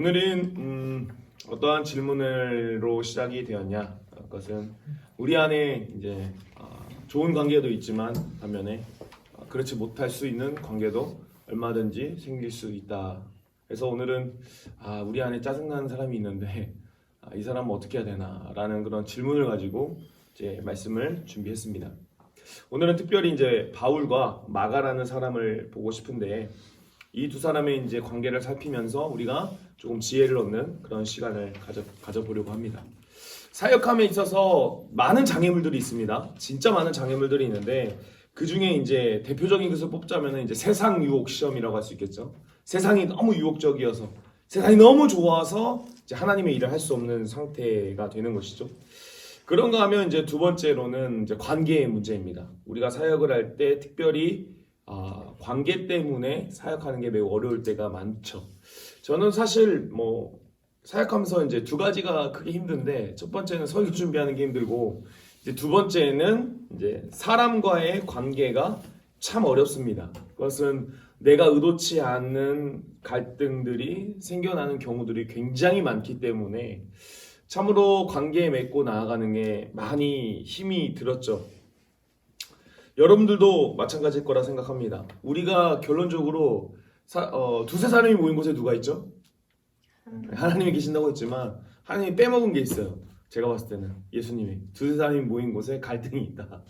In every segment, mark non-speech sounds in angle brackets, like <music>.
오늘은 음, 어떠한 질문으로 시작이 되었냐? 그것은 우리 안에 이제 어, 좋은 관계도 있지만 반면에 어, 그렇지 못할 수 있는 관계도 얼마든지 생길 수 있다. 그래서 오늘은 아, 우리 안에 짜증나는 사람이 있는데 아, 이 사람은 어떻게 해야 되나라는 그런 질문을 가지고 이제 말씀을 준비했습니다. 오늘은 특별히 이제 바울과 마가라는 사람을 보고 싶은데 이 두 사람의 이제 관계를 살피면서 우리가 조금 지혜를 얻는 그런 시간을 가져, 가져보려고 합니다. 사역함에 있어서 많은 장애물들이 있습니다. 진짜 많은 장애물들이 있는데 그 중에 이제 대표적인 것을 뽑자면 이제 세상 유혹 시험이라고 할 수 있겠죠. 세상이 너무 유혹적이어서 세상이 너무 좋아서 이제 하나님의 일을 할 수 없는 상태가 되는 것이죠. 그런가 하면 이제 두 번째로는 이제 관계의 문제입니다. 우리가 사역을 할 때 특별히 아, 관계 때문에 사역하는 게 매우 어려울 때가 많죠. 저는 사실 뭐 사역하면서 이제 두 가지가 크게 힘든데 첫 번째는 설교 준비하는 게 힘들고 이제 두 번째는 이제 사람과의 관계가 참 어렵습니다. 그것은 내가 의도치 않는 갈등들이 생겨나는 경우들이 굉장히 많기 때문에 참으로 관계에 맺고 나아가는 게 많이 힘이 들었죠. 여러분들도 마찬가지일 거라 생각합니다. 우리가 결론적으로 사- 어, 두세 사람이 모인 곳에 누가 있죠? 하나님이 계신다고 했지만 하나님이 빼먹은 게 있어요. 제가 봤을 때는 예수님이 두세 사람이 모인 곳에 갈등이 있다.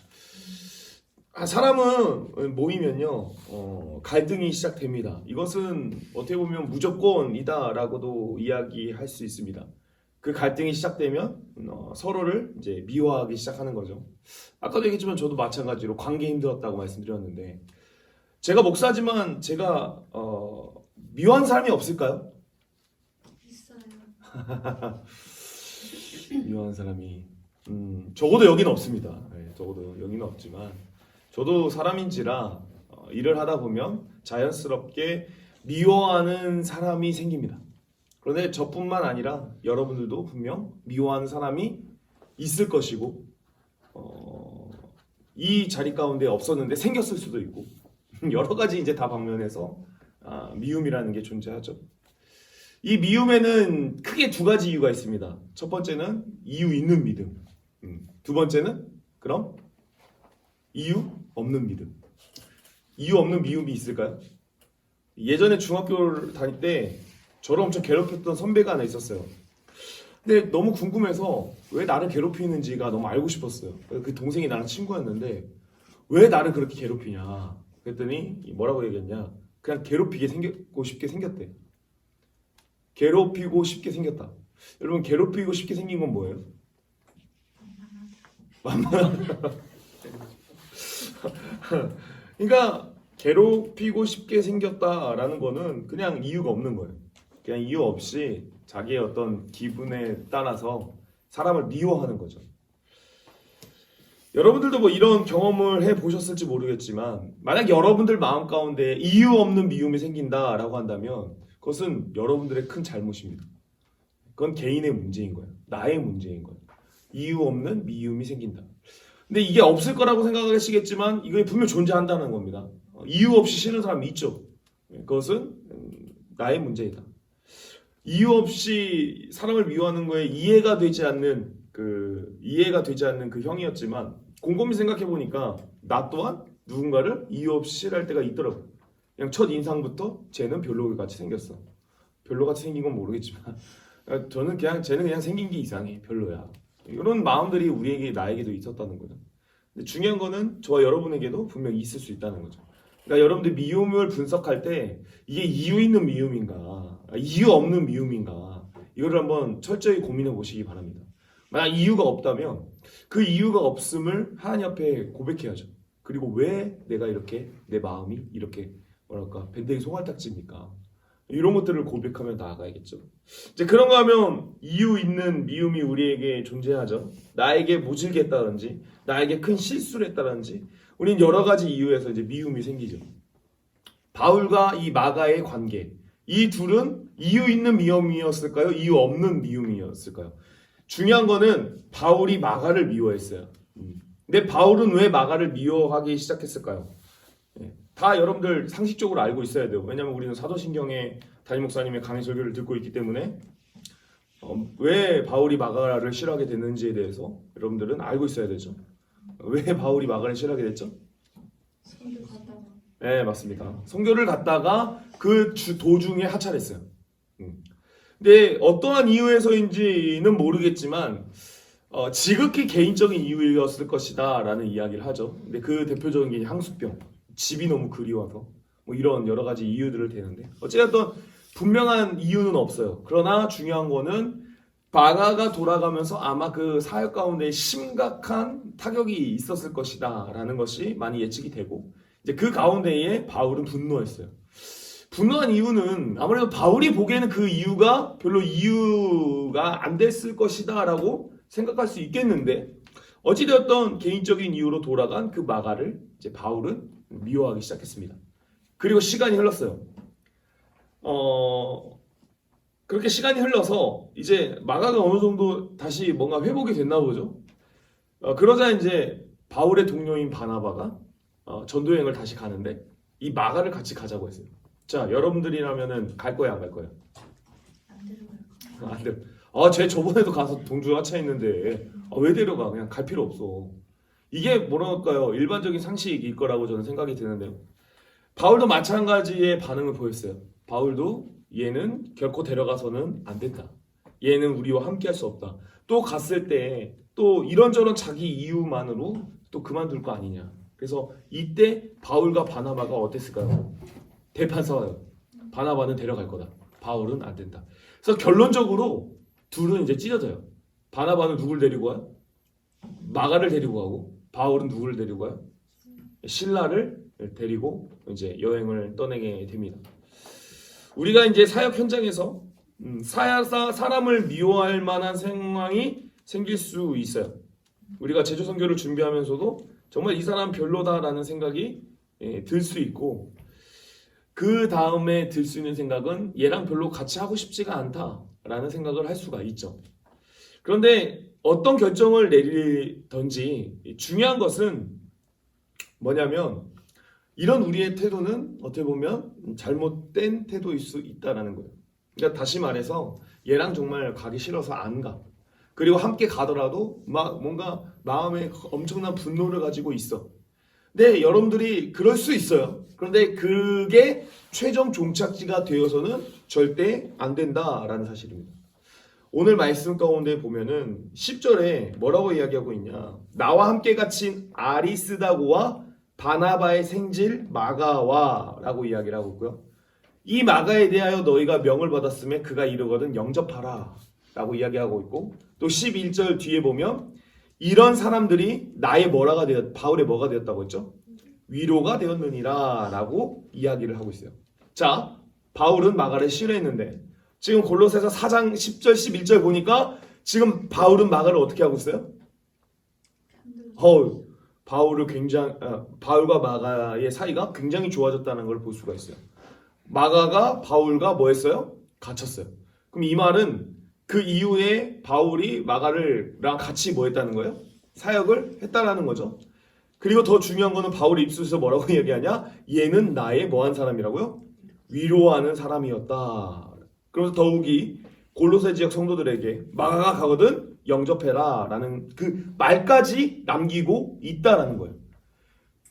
아, 사람은 모이면요 어, 갈등이 시작됩니다. 이것은 어떻게 보면 무조건이다라고도 이야기할 수 있습니다. 그 갈등이 시작되면 어, 서로를 이제 미워하기 시작하는 거죠. 아까도 얘기했지만 저도 마찬가지로 관계 힘들었다고 말씀드렸는데 제가 목사지만 제가 어, 미워한 사람이 없을까요? 있어요. <laughs> 미워한 사람이 음, 적어도 여기는 없습니다. 네, 적어도 여기는 없지만 저도 사람인지라 어, 일을 하다 보면 자연스럽게 미워하는 사람이 생깁니다. 그런데 저뿐만 아니라 여러분들도 분명 미워하는 사람이 있을 것이고 어, 이 자리 가운데 없었는데 생겼을 수도 있고 <laughs> 여러 가지 이제 다 방면에서 아, 미움이라는 게 존재하죠. 이 미움에는 크게 두 가지 이유가 있습니다. 첫 번째는 이유 있는 믿음. 음, 두 번째는 그럼 이유 없는 믿음. 이유 없는 미움이 있을까요? 예전에 중학교를 다닐 때 저를 엄청 괴롭혔던 선배가 하나 있었어요. 근데 너무 궁금해서 왜 나를 괴롭히는지가 너무 알고 싶었어요. 그 동생이 나랑 친구였는데 왜 나를 그렇게 괴롭히냐. 그랬더니 뭐라고 얘기했냐. 그냥 괴롭히게 생겼고 싶게 생겼대. 괴롭히고 싶게 생겼다. 여러분 괴롭히고 싶게 생긴 건 뭐예요? 그러니까 괴롭히고 싶게 생겼다라는 거는 그냥 이유가 없는 거예요. 그냥 이유 없이 자기의 어떤 기분에 따라서 사람을 미워하는 거죠. 여러분들도 뭐 이런 경험을 해 보셨을지 모르겠지만 만약 여러분들 마음 가운데 이유 없는 미움이 생긴다라고 한다면 그것은 여러분들의 큰 잘못입니다. 그건 개인의 문제인 거예요. 나의 문제인 거예요. 이유 없는 미움이 생긴다. 근데 이게 없을 거라고 생각하시겠지만 이게 분명 존재한다는 겁니다. 어, 이유 없이 싫은 사람이 있죠. 예, 그것은 음, 나의 문제이다. 이유 없이 사람을 미워하는 거에 이해가 되지 않는 그 이해가 되지 않는 그 형이었지만 곰곰이 생각해 보니까 나 또한 누군가를 이유 없이 싫어할 때가 있더라고. 그냥 첫 인상부터 쟤는 별로 같이 생겼어. 별로 같이 생긴 건 모르겠지만 아, 저는 그냥 쟤는 그냥 생긴 게 이상해. 별로야. 이런 마음들이 우리에게 나에게도 있었다는 거죠. 근데 중요한 거는 저와 여러분에게도 분명히 있을 수 있다는 거죠. 그러니까 여러분들 미움을 분석할 때 이게 이유 있는 미움인가, 아, 이유 없는 미움인가 이거를 한번 철저히 고민해 보시기 바랍니다. 만약 이유가 없다면 그 이유가 없음을 하나님 앞에 고백해야죠. 그리고 왜 내가 이렇게 내 마음이 이렇게 뭐랄까 밴댕이 송알딱지입니까? 이런 것들을 고백하며 나아가야겠죠. 이제 그런가 하면 이유 있는 미움이 우리에게 존재하죠. 나에게 모질게 했다든지, 나에게 큰 실수를 했다든지, 우린 여러 가지 이유에서 이제 미움이 생기죠. 바울과 이 마가의 관계, 이 둘은 이유 있는 미움이었을까요? 이유 없는 미움이었을까요? 중요한 거는 바울이 마가를 미워했어요. 음. 근데 바울은 왜 마가를 미워하기 시작했을까요? 예. 다 여러분들 상식적으로 알고 있어야 돼요. 왜냐하면 우리는 사도신경의 담임 목사님의 강의 설교를 듣고 있기 때문에 어, 왜 바울이 마가라를 싫어하게 됐는지에 대해서 여러분들은 알고 있어야 되죠. 왜 바울이 마가를 싫어하게 됐죠? 네, 맞습니다. 성교를 갔다가 그 주- 도중에 하차했어요. 음. 근데 어떠한 이유에서인지는 모르겠지만 어, 지극히 개인적인 이유였을 것이다 라는 이야기를 하죠. 근데 그 대표적인 게 향수병, 집이 너무 그리워서 뭐 이런 여러 가지 이유들을 대는데 어쨌든 분명한 이유는 없어요. 그러나 중요한 거는 바가가 돌아가면서 아마 그 사역 가운데 심각한 타격이 있었을 것이다 라는 것이 많이 예측이 되고 이제 그 가운데에 바울은 분노했어요. 분노한 이유는 아무래도 바울이 보기에는 그 이유가 별로 이유가 안 됐을 것이다라고 생각할 수 있겠는데 어찌되었던 개인적인 이유로 돌아간 그 마가를 이제 바울은 미워하기 시작했습니다. 그리고 시간이 흘렀어요. 어 그렇게 시간이 흘러서 이제 마가가 어느 정도 다시 뭔가 회복이 됐나 보죠. 어, 그러자 이제 바울의 동료인 바나바가 어, 전도여행을 다시 가는데 이 마가를 같이 가자고 했어요. 자, 여러분들이라면은 갈 거야, 안갈 거야? 안 데려갈 거. 안 돼. 아, 쟤 저번에도 가서 동주 하차 했는데 아, 왜 데려가? 그냥 갈 필요 없어. 이게 뭐랄까요? 일반적인 상식일 거라고 저는 생각이 드는데요. 바울도 마찬가지의 반응을 보였어요. 바울도 얘는 결코 데려가서는 안 된다. 얘는 우리와 함께 할 수 없다. 또 갔을 때 또 이런저런 자기 이유만으로 또 그만둘 거 아니냐. 그래서 이때 바울과 바나바가 어땠을까요? 대판 싸워요. 바나바는 데려갈 거다. 바울은 안 된다. 그래서 결론적으로 둘은 이제 찢어져요. 바나바는 누굴 데리고 와요? 마가를 데리고 가고 바울은 누구를 데리고 가요? 신라를 데리고 이제 여행을 떠내게 됩니다. 우리가 이제 사역 현장에서 음, 사야사 사람을 미워할 만한 상황이 생길 수 있어요. 우리가 제주 선교를 준비하면서도 정말 이 사람 별로다라는 생각이 예, 들수 있고 그 다음에 들 수 있는 생각은 얘랑 별로 같이 하고 싶지가 않다라는 생각을 할 수가 있죠. 그런데 어떤 결정을 내리던지 중요한 것은 뭐냐면 이런 우리의 태도는 어떻게 보면 잘못된 태도일 수 있다라는 거예요. 그러니까 다시 말해서 얘랑 정말 가기 싫어서 안 가. 그리고 함께 가더라도 막 뭔가 마음에 엄청난 분노를 가지고 있어. 네, 여러분들이 그럴 수 있어요. 그런데 그게 최종 종착지가 되어서는 절대 안 된다라는 사실입니다. 오늘 말씀 가운데 보면은 10절에 뭐라고 이야기하고 있냐. 나와 함께 갇힌 아리스다고와 바나바의 생질 마가와 라고 이야기를 하고 있고요. 이 마가에 대하여 너희가 명을 받았음에 그가 이르거든 영접하라 라고 이야기하고 있고 또 11절 뒤에 보면 이런 사람들이 나의 뭐라가 되었 바울의 뭐가 되었다고 했죠? 위로가 되었느니라 라고 이야기를 하고 있어요. 자, 바울은 마가를 싫어했는데 지금 골로새서 4장 10절 11절 보니까 지금 바울은 마가를 어떻게 하고 있어요? 편들 어, 바울을 굉장히 아, 바울과 마가의 사이가 굉장히 좋아졌다는 걸 볼 수가 있어요. 마가가 바울과 뭐 했어요? 갇혔어요. 그럼 이 말은 그 이후에 바울이 마가를랑 같이 뭐 했다는 거예요? 사역을 했다라는 거죠. 그리고 더 중요한 거는 바울의 입술에서 뭐라고 <laughs> 얘기하냐? 얘는 나의 뭐한 사람이라고요? 위로하는 사람이었다. 그래서 더욱이 골로새 지역 성도들에게 마가가 가거든 영접해라 라는 그 말까지 남기고 있다라는 거예요.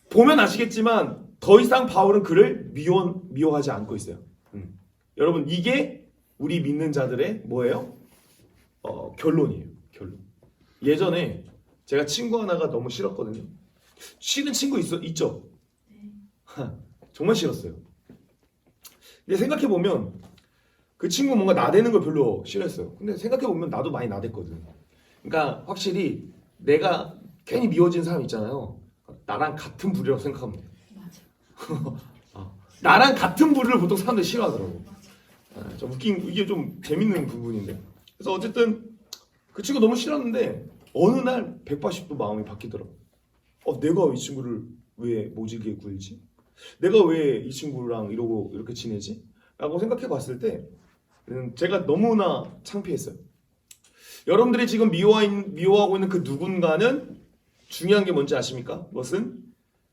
보면 아시겠지만 더 이상 바울은 그를 미워 미워하지 않고 있어요. 음. 여러분 이게 우리 믿는 자들의 뭐예요? 어, 결론이에요. 결론. 예전에 제가 친구 하나가 너무 싫었거든요. 싫은 친구 있어 있죠? <laughs> 정말 싫었어요. 근데 생각해 보면 그 친구 뭔가 나대는 걸 별로 싫어했어요. 근데 생각해 보면 나도 많이 나댔거든. 그러니까 확실히 내가 괜히 미워진 사람 있잖아요. 나랑 같은 부류라고 생각하면 돼. 맞아. <laughs> 나랑 같은 부류를 보통 사람들이 싫어하더라고. 아, 좀 웃긴 이게 좀 재밌는 부분인데. 그래서 어쨌든 그 친구 너무 싫었는데 어느 날 180도 마음이 바뀌더라고. 어, 내가 이 친구를 왜 모질게 굴지? 내가 왜 이 친구랑 이러고 이렇게 지내지? 라고 생각해 봤을 때 음, 제가 너무나 창피했어요. 여러분들이 지금 미워하, 미워하고 있는 그 누군가는 중요한 게 뭔지 아십니까? 그것은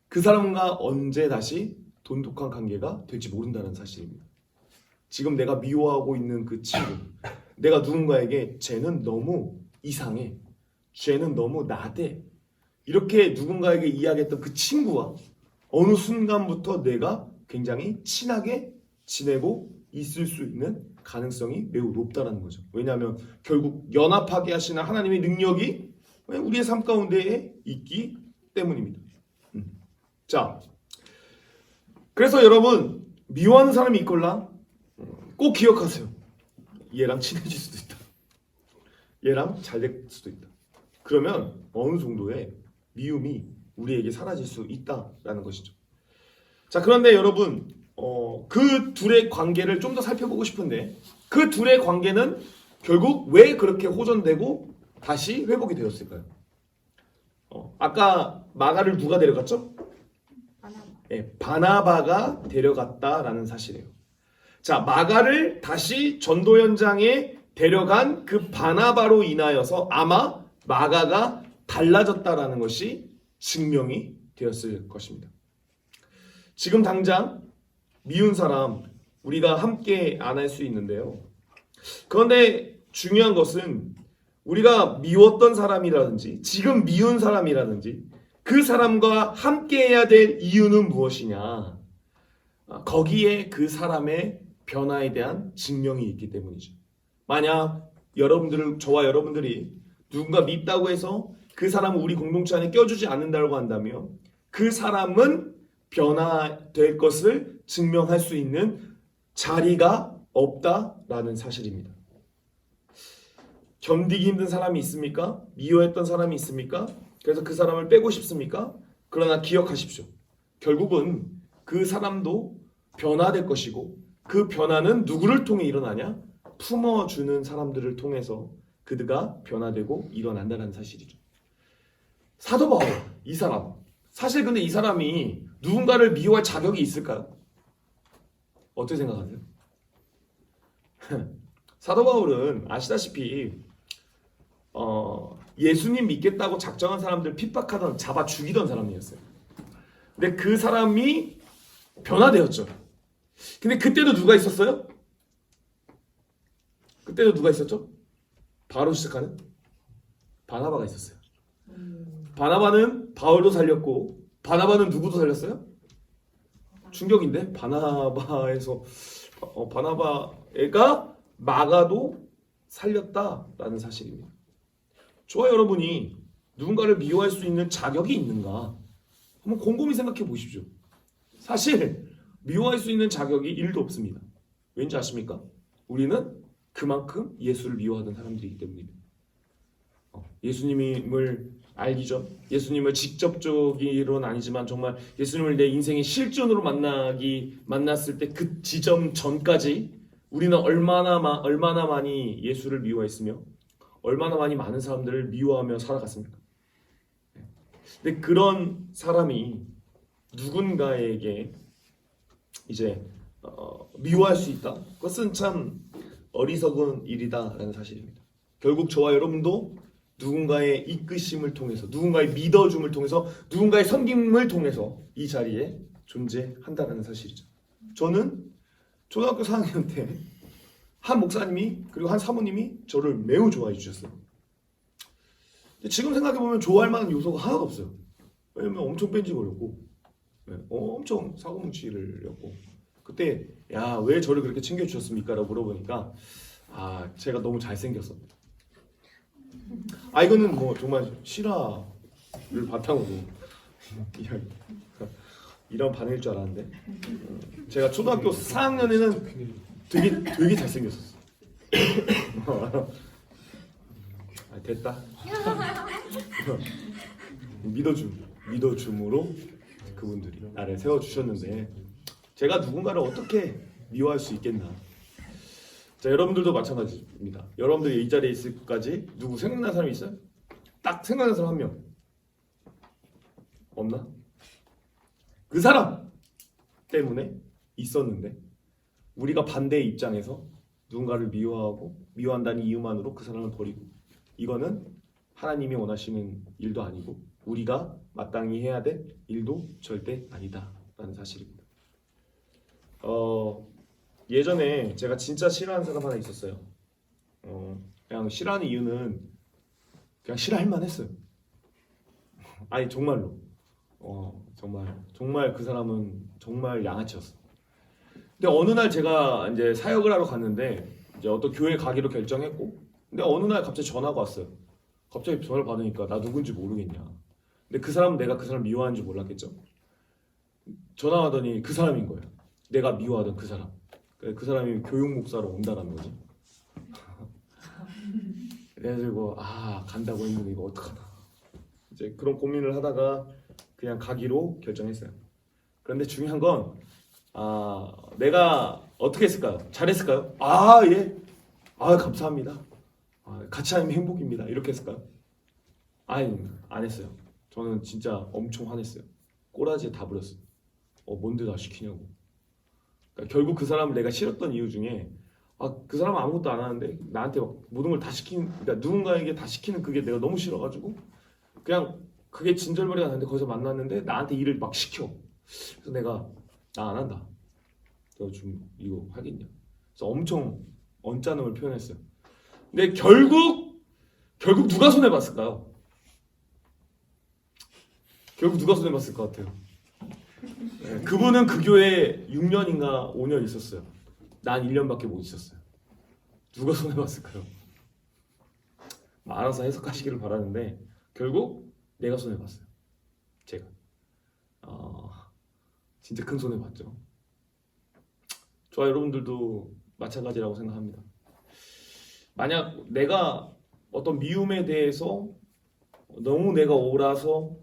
그 사람과 언제 다시 돈독한 관계가 될지 모른다는 사실입니다. 지금 내가 미워하고 있는 그 친구, 내가 누군가에게 쟤는 너무 이상해, 쟤는 너무 나대 이렇게 누군가에게 이야기했던 그 친구와 어느 순간부터 내가 굉장히 친하게 지내고 있을 수 있는 가능성이 매우 높다라는 거죠. 왜냐하면 결국 연합하게 하시는 하나님의 능력이 우리의 삶 가운데에 있기 때문입니다. 음. 자, 그래서 여러분 미워하는 사람이 있걸라 음, 꼭 기억하세요. 얘랑 친해질 수도 있다. 얘랑 잘 될 수도 있다. 그러면 어느 정도의 미움이 우리에게 사라질 수 있다라는 것이죠. 자, 그런데 여러분, 어, 그 둘의 관계를 좀 더 살펴보고 싶은데, 그 둘의 관계는 결국 왜 그렇게 호전되고 다시 회복이 되었을까요? 어, 아까 마가를 누가 데려갔죠? 바나바. 예, 바나바가 데려갔다라는 사실이에요. 자, 마가를 다시 전도 현장에 데려간 그 바나바로 인하여서 아마 마가가 달라졌다라는 것이 증명이 되었을 것입니다. 지금 당장 미운 사람 우리가 함께 안 할 수 있는데요. 그런데 중요한 것은 우리가 미웠던 사람이라든지 지금 미운 사람이라든지 그 사람과 함께 해야 될 이유는 무엇이냐? 아, 거기에 그 사람의 변화에 대한 증명이 있기 때문이죠. 만약 여러분들을 저와 여러분들이 누군가 밉다고 해서 그 사람을 우리 공동체 안에 껴주지 않는다고 한다면 그 사람은 변화될 것을 증명할 수 있는 자리가 없다라는 사실입니다. 견디기 힘든 사람이 있습니까? 미워했던 사람이 있습니까? 그래서 그 사람을 빼고 싶습니까? 그러나 기억하십시오. 결국은 그 사람도 변화될 것이고 그 변화는 누구를 통해 일어나냐? 품어주는 사람들을 통해서 그들가 변화되고 일어난다는 사실이죠. 사도 바울 이 사람 사실 근데 이 사람이 누군가를 미워할 자격이 있을까요? 어떻게 생각하세요? <laughs> 사도 바울은 아시다시피 어, 예수님 믿겠다고 작정한 사람들 핍박하던 잡아 죽이던 사람이었어요. 근데 그 사람이 변화되었죠. 근데 그때도 누가 있었어요? 그때도 누가 있었죠? 바로 시작하는 바나바가 있었어요. 바나바는 바울도 살렸고 바나바는 누구도 살렸어요? 충격인데 바나바에서 어, 바나바가 마가도 살렸다라는 사실입니다. 저와 여러분이 누군가를 미워할 수 있는 자격이 있는가? 한번 곰곰이 생각해 보십시오. 사실 미워할 수 있는 자격이 일도 없습니다. 왠지 아십니까? 우리는 그만큼 예수를 미워하던 사람들이기 때문입니다. 어, 예수님을 알기 전, 예수님을 직접적으로는 아니지만 정말 예수님을 내 인생의 실존으로 만나기 만났을 때 그 지점 전까지 우리는 얼마나 마, 얼마나 많이 예수를 미워했으며 얼마나 많이 많은 사람들을 미워하며 살아갔습니까? 네. 근데 그런 사람이 누군가에게 이제 어, 미워할 수 있다. 그것은 참 어리석은 일이다라는 사실입니다. 결국 저와 여러분도 누군가의 이끄심을 통해서, 누군가의 믿어줌을 통해서, 누군가의 섬김을 통해서 이 자리에 존재한다는 사실이죠. 저는 초등학교 4학년 때 한 목사님이 그리고 한 사모님이 저를 매우 좋아해 주셨어요. 지금 생각해 보면 좋아할 만한 요소가 하나도 없어요. 왜냐면 엄청 뺀질거렸고, 네, 엄청 사고뭉치를 였고, 그때 야 왜 저를 그렇게 챙겨주셨습니까?라고 물어보니까 아 제가 너무 잘생겼어. 아 이거는 뭐 정말 실화를 바탕으로 <laughs> 이런 반응일 줄 알았는데 음, 제가 초등학교 4학년에는 되게 되게 잘생겼었어. <laughs> 아, 됐다. <laughs> 믿어줌 믿어줌으로 그분들이 나를 세워 주셨는데 제가 누군가를 어떻게 미워할 수 있겠나? 자, 여러분들도 마찬가지입니다. 여러분들이 이 자리에 있을 때까지 누구 생각나는 사람이 있어요? 딱 생각나는 사람 한 명. 없나? 그 사람 때문에 있었는데 우리가 반대의 입장에서 누군가를 미워하고 미워한다는 이유만으로 그 사람을 버리고 이거는 하나님이 원하시는 일도 아니고 우리가 마땅히 해야 될 일도 절대 아니다라는 사실입니다. 어 예전에 제가 진짜 싫어하는 사람 하나 있었어요. 어 그냥 싫어하는 이유는 그냥 싫어할 만했어요. <laughs> 아니 정말로. 어 정말 정말 그 사람은 정말 양아치였어. 근데 어느 날 제가 이제 사역을 하러 갔는데 이제 어떤 교회 가기로 결정했고 근데 어느 날 갑자기 전화가 왔어요. 갑자기 전화를 받으니까 나 누군지 모르겠냐. 근데 그 사람은 내가 그 사람 미워하는 줄 몰랐겠죠. 전화 하더니 그 사람인 거예요. 내가 미워하던 그 사람. 그그 사람이 교육 목사로 온다라는 거지. <laughs> 그래가지고 아 간다고 했는데 이거 어떡하나. 이제 그런 고민을 하다가 그냥 가기로 결정했어요. 그런데 중요한 건 아, 내가 어떻게 했을까요? 잘했을까요? 아, 예. 아, 감사합니다. 아, 같이 하면 행복입니다. 이렇게 했을까요? 아니, 안 했어요. 저는 진짜 엄청 화냈어요. 꼬라지에 다 부렸어요. 어, 뭔데 나 시키냐고. 그러니까 결국 그 사람을 내가 싫었던 이유 중에 아, 그 사람은 아무것도 안 하는데 나한테 막 모든 걸 다 시키는, 그러니까 누군가에게 다 시키는 그게 내가 너무 싫어가지고 그냥 그게 진절머리가 나는데 거기서 만났는데 나한테 일을 막 시켜. 그래서 내가 나 안 한다. 내가 좀 이거 하겠냐. 그래서 엄청 언짢음을 표현했어요. 근데 결국 결국 누가 손해 봤을까요? 결국 누가 손해 봤을 것 같아요. 네, 그분은 그 교회에 6년인가 5년 있었어요. 난 1년밖에 못 있었어요. 누가 손해 봤을까요? 뭐 알아서 해석하시기를 바라는데 결국 내가 손해 봤어요. 제가. 어, 진짜 큰 손해 봤죠. 저와 여러분들도 마찬가지라고 생각합니다. 만약 내가 어떤 미움에 대해서 너무 내가 옳아서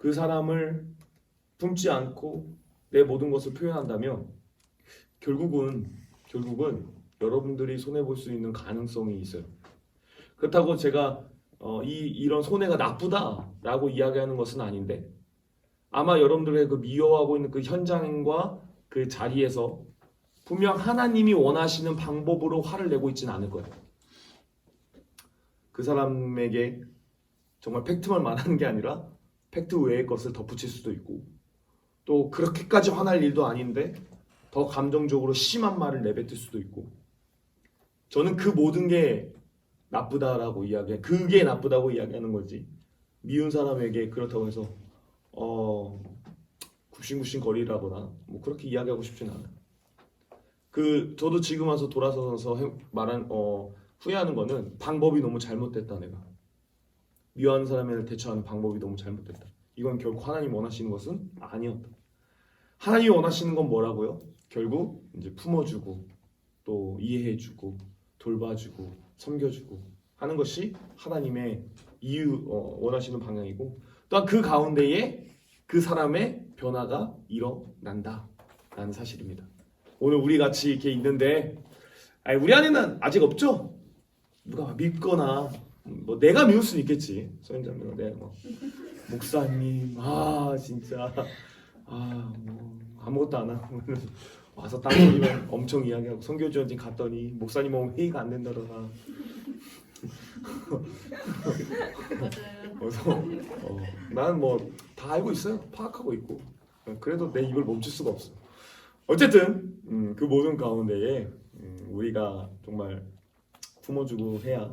그 사람을 품지 않고 내 모든 것을 표현한다면 결국은 결국은 여러분들이 손해 볼 수 있는 가능성이 있어요. 그렇다고 제가 어, 이 이런 손해가 나쁘다라고 이야기하는 것은 아닌데 아마 여러분들의 그 미워하고 있는 그 현장과 그 자리에서 분명 하나님이 원하시는 방법으로 화를 내고 있지는 않을 거예요. 그 사람에게 정말 팩트만 말하는 게 아니라 팩트 외의 것을 덧붙일 수도 있고 또 그렇게까지 화날 일도 아닌데 더 감정적으로 심한 말을 내뱉을 수도 있고 저는 그 모든 게 나쁘다라고 이야기해 그게 나쁘다고 이야기하는 거지 미운 사람에게 그렇다고 해서 어 굽신굽신 거리라거나 뭐 그렇게 이야기하고 싶진 않아요. 그 저도 지금 와서 돌아서서 해- 말한 어 후회하는 거는 방법이 너무 잘못됐다 내가 미워하는 사람을 대처하는 방법이 너무 잘못됐다. 이건 결국 하나님 원하시는 것은 아니었다. 하나님이 원하시는 건 뭐라고요? 결국 이제 품어주고 또 이해해주고 돌봐주고 섬겨주고 하는 것이 하나님의 이유 어, 원하시는 방향이고 또한 그 가운데에 그 사람의 변화가 일어난다라는 사실입니다. 오늘 우리 같이 이렇게 있는데 아니, 우리 안에는 아직 없죠. 누가 믿거나 뭐 내가 미울 수는 있겠지. 소연자매가 내가 뭐 목사님 아 진짜 아뭐 아무것도 안 하고 <laughs> 와서 딱 소리만 <laughs> 엄청 이야기하고 선교 지원진 갔더니 목사님 오면 회의가 안 된다더라. 그래서 어, 나는 뭐 다 알고 있어요. 파악하고 있고. 그래도 내 입을 멈출 수가 없어. 어쨌든 음, 그 모든 가운데에 음, 우리가 정말 품어주고 해야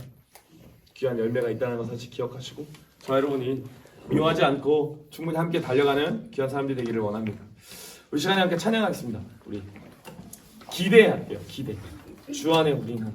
귀한 열매가 있다는 것 사실 기억하시고 저 여러분이 미워하지 않고 충분히 함께 달려가는 귀한 사람들이 되기를 원합니다. 우리 시간에 함께 찬양하겠습니다. 우리 기대할게요. 기대. 주 안에 우리는